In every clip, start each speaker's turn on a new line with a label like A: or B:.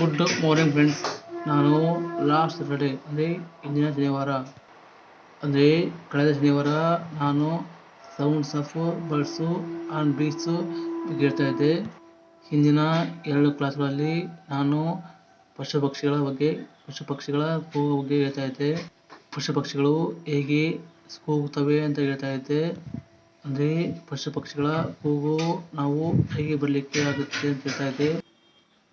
A: Good morning friends ನಾನು last Saturday ಅಂದರೆ ಇಂದಿನ ಶನಿವಾರ. ಅಂದರೆ ಕಳೆದ ಶನಿವಾರ ನಾನು sounds of birds and beats ಕೇಳ್ತಾ ಇದ್ದೆ. ಹಿಂದಿನ ಎರಡು ಕ್ಲಾಸ್ಗಳಲ್ಲಿ ನಾನು ಪಶು ಪಕ್ಷಿಗಳ ಬಗ್ಗೆ ಪಶು ಪಕ್ಷಿಗಳ ಕೂಗು ಬಗ್ಗೆ ಹೇಳ್ತಾ ಇದ್ದೆ. ಪಶು ಪಕ್ಷಿಗಳು ಹೇಗೆ ಕೂಗುತ್ತವೆ ಅಂತ ಹೇಳ್ತಾ ಇದ್ದೆ. ಅಂದರೆ ಪಶು ಪಕ್ಷಿಗಳ ಕೂಗು ನಾವು ಹೇಗೆ ಬರಲಿಕ್ಕೆ ಆಗುತ್ತೆ ಅಂತ ಹೇಳ್ತಾ ಇದ್ದೆ.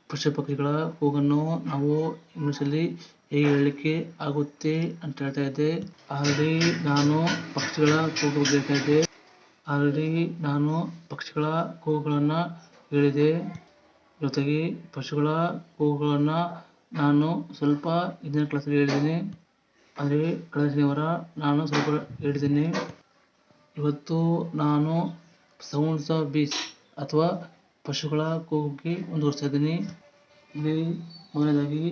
A: ಪಶು ಪಕ್ಷಿಗಳ ಕೂಗನ್ನು ನಾವು ಇಂಗ್ಲೀಷಲ್ಲಿ ಹೇಗೆ ಹೇಳಲಿಕ್ಕೆ ಆಗುತ್ತೆ ಅಂತ ಹೇಳ್ತಾ ಇದ್ದೆ. ಆಲ್ರೆಡಿ ನಾನು ಪಕ್ಷಿಗಳ ಕೂಗು ಹೇಳ್ತಾ ಇದ್ದೆ. ಆಲ್ರೆಡಿ ನಾನು ಪಕ್ಷಿಗಳ ಕೂಗುಗಳನ್ನು ಹೇಳಿದೆ ಜೊತೆಗೆ ಪಶುಗಳ ಕೂಗುಗಳನ್ನು ನಾನು ಸ್ವಲ್ಪ ಹಿಂದಿನ ಕ್ಲಾಸಲ್ಲಿ ಹೇಳಿದ್ದೀನಿ. ಆದರೆ ಕಳೆದ ಶನಿವಾರ ನಾನು ಸ್ವಲ್ಪ ಹೇಳಿದ್ದೀನಿ. ಇವತ್ತು ನಾನು ಸೌಂಡ್ಸ್ ಆಫ್ ಬೀಸ್ ಅಥವಾ ಪಶುಗಳ ಒಂದು ಮುಂದುವರಿಸ್ತಾ ಇದ್ದೀನಿ ಇಲ್ಲಿ ಮೊದಲನೇದಾಗಿ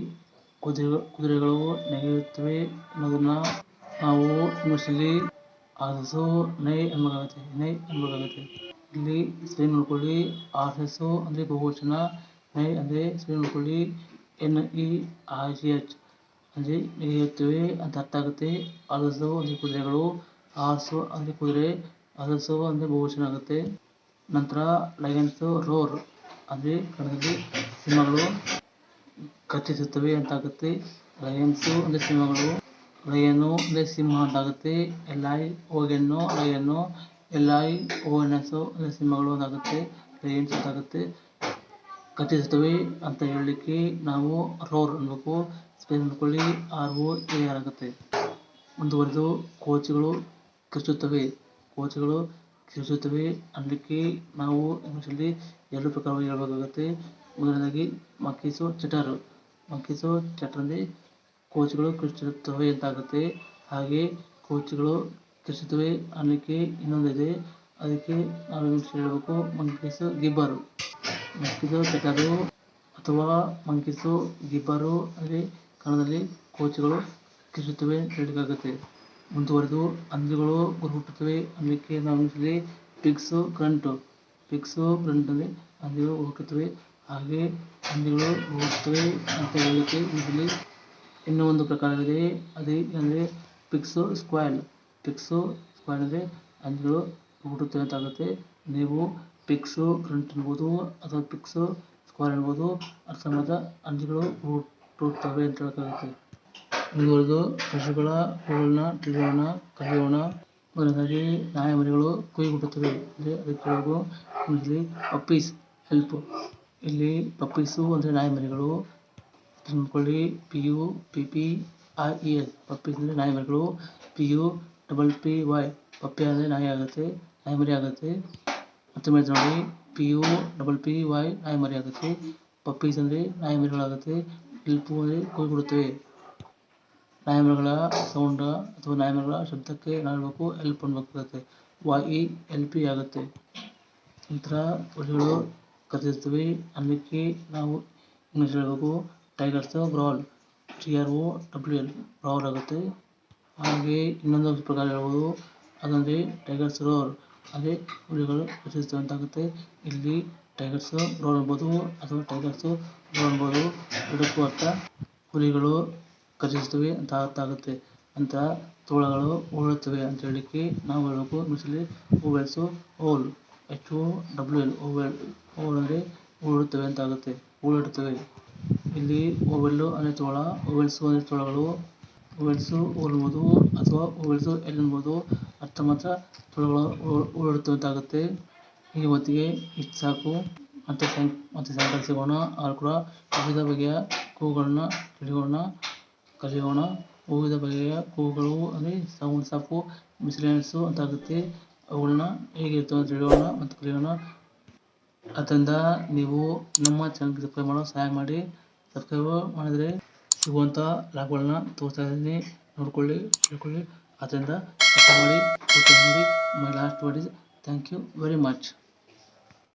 A: ಕುದುರೆ, ಕುದುರೆಗಳು ನೆಗೆಯುತ್ತವೆ ಅನ್ನೋದನ್ನು ನಾವು ಇಂಗ್ಲೀಷಲ್ಲಿ ಆರ್ಸು ನೈ ಎಂಬಾಗುತ್ತೆ ನೈ ಎಂಬಾಗುತ್ತೆ ಇಲ್ಲಿ ಸ್ಪೆಲ್ ನೋಡ್ಕೊಳ್ಳಿ ಆರ್ಸಸ್ಸು ಅಂದರೆ ಬಹುವಚನ, ನೈ ಅಂದರೆ ಸ್ಪೆಲ್ ನೋಡ್ಕೊಳ್ಳಿ N E I G H ಅಂದರೆ ನೆಗೆಯುತ್ತವೆ ಅಂತ ಅರ್ಥ ಆಗುತ್ತೆ. ಅರಸು ಅಂದರೆ ಕುದುರೆಗಳು ಆರ್ಸು ಅಂದರೆ ಕುದುರೆ ಅರಸು ಅಂದರೆ ಬಹುವಚನ ಆಗುತ್ತೆ. ನಂತರ ಲಯನ್ಸು ರೋರ್. ಅಂದರೆ ಕನ್ನಡದಲ್ಲಿ ಸಿಂಹಗಳು ಕಚ್ಚಿಸುತ್ತವೆ ಅಂತಾಗುತ್ತೆ. ಲಯನ್ಸು ಅಂದರೆ ಸಿಂಹಗಳು ಲಯನು ಅಂದರೆ ಸಿಂಹ ಅಂತಾಗುತ್ತೆ. L I O N S ಅಂದರೆ ಸಿಂಹಗಳು ಅಂತಾಗುತ್ತೆ. ಲಯನ್ಸ್ ಅಂತಾಗುತ್ತೆ. ಕಚ್ಚಿಸುತ್ತವೆ ಅಂತ ಹೇಳಲಿಕ್ಕೆ ನಾವು ರೋರ್ ಅನ್ಬೇಕು ಸ್ಪೇಸ್ ಅಂದ್ಕೊಳ್ಳಿ ಆರ್ ಓ ಎ ಆರ್ ಆಗುತ್ತೆ. ಮುಂದುವರೆದು ಕೋಚ್ಗಳು ಕಚ್ಚುತ್ತವೆ ಕೋಚ್ಗಳು ಕಿರ್ಚುತ್ತವೆ ಅದಕ್ಕೆ ನಾವು ಇಂಗ್ಲೀಷಲ್ಲಿ ಎರಡು ಪ್ರಕಾರವಾಗಿ ಹೇಳಬೇಕಾಗುತ್ತೆ. ಮೊದಲನೇದಾಗಿ ಮಂಕೀಸು ಚಟರ್ ಚಟರ್ ಅಂದರೆ ಕೋಚ್ಗಳು ಕಿರ್ಚುತ್ತವೆ ಅಂತಾಗುತ್ತೆ. ಹಾಗೆ ಕೋಚ್ಗಳು ಕಿರುಚುತ್ತವೆ ಅನ್ನಲಿಕ್ಕೆ ಇನ್ನೊಂದಿದೆ ಅದಕ್ಕೆ ನಾವು ಇಂಗ್ಲೀಷ್ ಹೇಳಬೇಕು. ಮಂಕೀಸು ಗಿಬ್ಬರು. ಮಂಕೀಸು ಚಟರು ಅಥವಾ ಮಂಕೀಸು ಗಿಬ್ಬರು, ಅಂದರೆ ಕನ್ನಡದಲ್ಲಿ ಕೋಚ್ಗಳು ಕಿರುಚುತ್ತವೆ ಹೇಳಬೇಕಾಗುತ್ತೆ. ಮುಂದುವರೆದು ಹಂದಿಗಳು ಹುಟ್ಟುತ್ತವೆ ಅದಕ್ಕೆ ನಾವು ಪಿಕ್ಸು ಪಿಗ್ಸು ಪಿಕ್ಸು ಗ್ರಂಟ್ ಅಂದರೆ ಹಂದಿಗಳು ಹುಟ್ಟುತ್ತವೆ ಹಾಗೆ ಹಂದಿಗಳು ಹುಟ್ಟುತ್ತವೆ ಅಂತ ಹೇಳಲಿಕ್ಕೆ ಇದರಲ್ಲಿ ಇನ್ನೂ ಒಂದು ಪ್ರಕಾರವಿದೆ. ಅದೇ ಅಂದರೆ ಪಿಕ್ಸು ಸ್ಕ್ವಾಲ್ ಪಿಕ್ಸು ಸ್ಕ್ವಾಲ್ ಅಂದರೆ ಹಂದಿಗಳು ಹುಟ್ಟುತ್ತವೆ ಅಂತ ಆಗುತ್ತೆ ನೀವು ಪಿಕ್ಸು ಗ್ರಂಟ್ ಅನ್ಬೋದು ಅಥವಾ ಪಿಕ್ಸು ಸ್ಕ್ವಾಲ್ ಅನ್ಬೋದು ಅರ್ಥ ಮಾತ್ರ ಹಂದಿಗಳು ಹುಟ್ಟುತ್ತವೆ ಅಂತ ಹೇಳೋಕ್ಕಾಗುತ್ತೆ. ಮುಂದುವರೆದು ಪಶುಗಳ ಕೂಗನ್ನ ತಿಳಿಯೋಣ ಕಲಿಯೋಣ ಮೊದಲನೇದಾಗಿ ನಾಯಿ ಮರಿಗಳು ಕುಯ್ಗುಟ್ಟುತ್ತವೆ ಅಂದರೆ ಅದಕ್ಕೆ ಇಂಗ್ಲೀಷಲ್ಲಿ ಪಪ್ಪೀಸ್ ಹೆಲ್ಪ್ ಇಲ್ಲಿ ಪಪ್ಪೀಸು ಅಂದರೆ ನಾಯಿ ಮರಿಗಳು ಅಂದ್ಕೊಳ್ಳಿ P U P P R E S puppies ಅಂದರೆ ನಾಯಿ ಮರಿಗಳು P U double P Y. Puppy ಅಂದರೆ ನಾಯಿ ಆಗುತ್ತೆ ನಾಯಿ ಮರಿ ಆಗುತ್ತೆ ಮತ್ತೊಮ್ಮೆ ನೋಡಿ P U double P Y ನಾಯಿ ಮರಿ ಆಗುತ್ತೆ. ಪಪ್ಪೀಸ್ ಅಂದರೆ ನಾಯಿ ಮರಿಗಳಾಗುತ್ತೆ ಹೆಲ್ಪು ಅಂದರೆ ಕೂಗುಡುತ್ತವೆ ನಾಯಿ ಸೌಂಡ್ ಅಥವಾ ನಾಯಿಮರಿಗಳ ಶಬ್ದಕ್ಕೆ ನಾವು ಹೇಳಬೇಕು ಹೆಲ್ಪ್ ಅನ್ಬೇಕಾಗುತ್ತೆ ವಾಯಿ ಎಲ್ ಪಿ ಆಗುತ್ತೆ. ನಂತರ ಹುಲಿಗಳು ಕರೆದಿರ್ತೀವಿ. ಅದಕ್ಕೆ ನಾವು ಇಂಗ್ಲೀಷ್ ಹೇಳಬೇಕು. Tigers growl T R O W L growl ಆಗುತ್ತೆ. ಹಾಗೆ ಇನ್ನೊಂದು ಪ್ರಕಾರ ಹೇಳ್ಬೋದು. ಅದಂದರೆ ಟೈಗರ್ಸ್ ರೋರ್ ಅದೇ ಹುಲಿಗಳು ಆಗುತ್ತೆ ಇಲ್ಲಿ ಟೈಗರ್ಸ್ ರೋರ್ ಅನ್ಬೋದು ಅಥವಾ ಟೈಗರ್ಸ್ ರೋರ್ ಅನ್ಬೋದು. ಎರಡಕ್ಕೂ ಅರ್ಥ. ಹುಲಿಗಳು ಅರ್ಥ ಆಗುತ್ತೆ ಅಂತ ತೋಳಗಳು ಓಡುತ್ತವೆ ಅಂತ ಹೇಳಲಿಕ್ಕೆ ನಾವು ಹೇಳಬೇಕು. ಇಂಗ್ಲೀಷಲ್ಲಿ owls howl H O W L owl howl ಅಂದರೆ ಓಡುತ್ತವೆ ಅಂತ ಆಗುತ್ತೆ. ಓಡಾಡುತ್ತವೆ ಇಲ್ಲಿ ಓವೆಲ್ಲು ಅಂದರೆ ತೋಳ, ಓವೆಲ್ಸು ಅಂದರೆ ತೋಳಗಳು, ಓವೆಲ್ಸು ಹೋಲ್ ಅನ್ಬೋದು ಅಥವಾ ಓವೆಲ್ಸು ಎಲ್ ಎಂಬುದು ಅರ್ಥ ಮಾತ್ರ ತೋಳಗಳು ಓಡಾಡುತ್ತವೆ ಅಂತ ಆಗುತ್ತೆ. ಈ ಹೊತ್ತಿಗೆ ಇಷ್ಟು ಸಾಕು. ಮತ್ತು ಸಾಯಂ ಮತ್ತು ಸಾಯಂಕಾಲ ಸಿಗೋಣ ಕೂಡ ವಿವಿಧ ಬಗೆಯ ಕೂಗಳನ್ನ ತಿಳಿಯೋಣ ಕಲಿಯೋಣ. ವಿವಿಧ ಬಗೆಯ ಹೂಗಳು, ಅಂದರೆ ಸೌಂಡ್ ಸಾಫು ಮಿಸ್ಲೆನಿಯಸ್ಸು ಅಂತ ಆಗುತ್ತೆ ಅವುಗಳನ್ನ ಹೇಗಿರ್ತವೆ ಅಂತ ತಿಳಿಯೋಣ ಮತ್ತು ಕಲಿಯೋಣ. ಅದರಿಂದ ನೀವು ನಮ್ಮ ಚಾನಲ್ಗೆ ಸಬ್ಸ್ಕ್ರೈಬ್ ಮಾಡೋ, ಸಹಾಯ ಮಾಡಿ. ಸಬ್ಸ್ಕ್ರೈಬ್ ಮಾಡಿದರೆ ಸಿಗುವಂಥ ಲಾಭಗಳನ್ನ ತೋರಿಸ್ತಾ ಇದ್ದೀನಿ. ನೋಡ್ಕೊಳ್ಳಿ, ತಿಳ್ಕೊಳ್ಳಿ. ಸಬ್ಸ್ಕ್ರೈಬ್ ಮಾಡಿ my last word is thank you very much